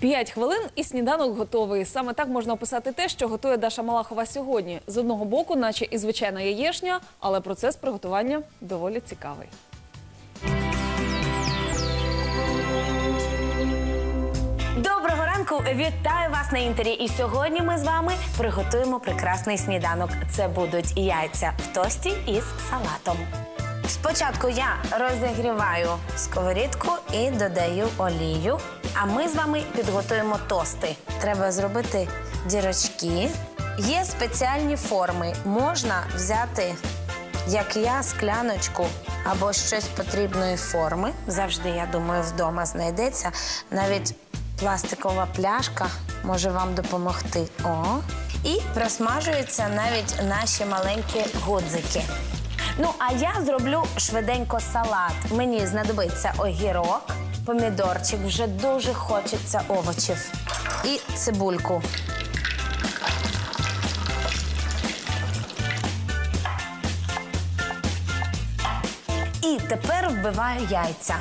П'ять хвилин і сніданок готовий. Саме так можна описати те, що готує Даша Малахова сьогодні. З одного боку, наче і звичайна яєшня, але процес приготування доволі цікавий. Доброго ранку! Вітаю вас на інтері. І сьогодні ми з вами приготуємо прекрасний сніданок. Це будуть яйця в тості із салатом. Спочатку я розігріваю сковорідку і додаю олію. А ми з вами підготуємо тости. Треба зробити дірочки. Є спеціальні форми. Можна взяти, як я, скляночку або щось потрібної форми. Завжди, я думаю, вдома знайдеться. Навіть пластикова пляшка може вам допомогти. О. І просмажуються навіть наші маленькі гудзики. Ну, а я зроблю швиденько салат. Мені знадобиться огірок, помідорчик, вже дуже хочеться овочів. І цибульку. І тепер вбиваю яйця.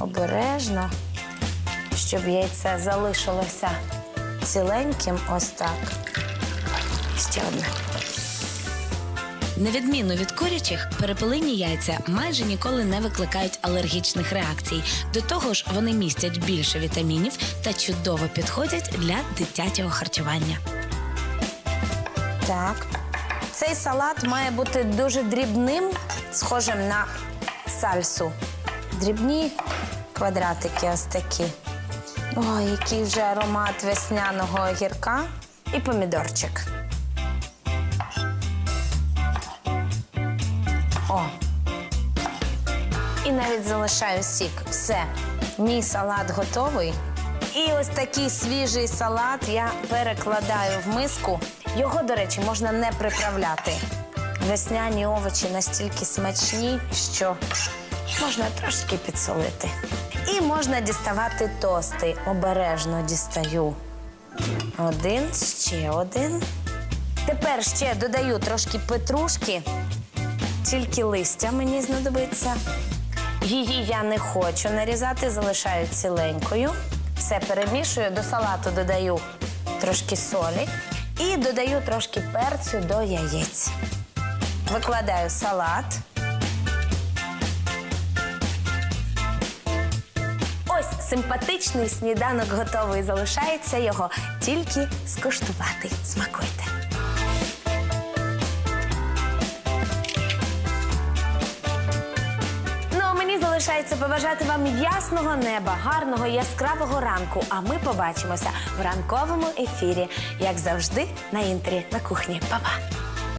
Обережно, щоб яйце залишилося ціленьким, ось так. Ще одне. На відміну від курячих, перепелині яйця майже ніколи не викликають алергічних реакцій. До того ж, вони містять більше вітамінів та чудово підходять для дитячого харчування. Так. Цей салат має бути дуже дрібним, схожим на сальсу. Дрібні квадратики ось такі. Ой, який вже аромат весняного огірка і помідорчик. О. І навіть залишаю сік. Все, мій салат готовий. І ось такий свіжий салат я перекладаю в миску. Його, до речі, можна не приправляти. Весняні овочі настільки смачні, що можна трошки підсолити. І можна діставати тости. Обережно дістаю. Один, ще один. Тепер ще додаю трошки петрушки, тільки листя мені знадобиться. Її я не хочу нарізати, залишаю ціленькою. Все перемішую, до салату додаю трошки солі і додаю трошки перцю до яєць. Викладаю салат. Ось симпатичний сніданок готовий. Залишається його тільки скуштувати. Смакуйте. Залишається побажати вам ясного неба, гарного яскравого ранку. А ми побачимося в ранковому ефірі, як завжди, на інтері на кухні. Па-па!